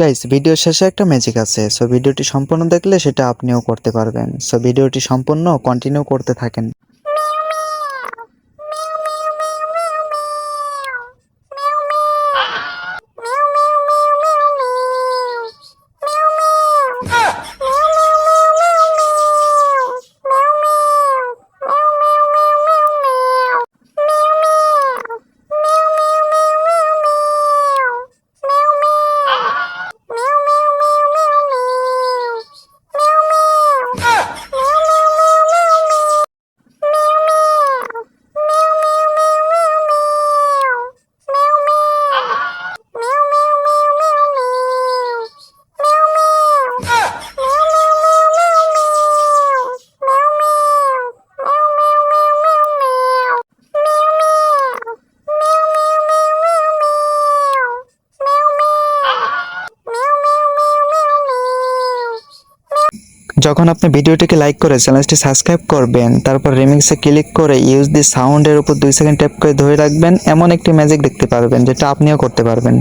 Guys video শেষে একটা magic আছে। সো ভিডিওটি সম্পূর্ণ দেখলে সেটা আপনিও করতে পারবেন। সো ভিডিওটি সম্পূর্ণ কন্টিনিউ করতে থাকেন। যখন আপনি ভিডিওটিকে লাইক করে চ্যানেলটি সাবস্ক্রাইব করবেন, তারপর রিমিক্সে ক্লিক করে ইউজ দি সাউন্ডের উপর দুই সেকেন্ড ট্যাপ করে ধরে রাখবেন, এমন একটি ম্যাজিক দেখতে পারবেন, যেটা আপনিও করতে পারবেন।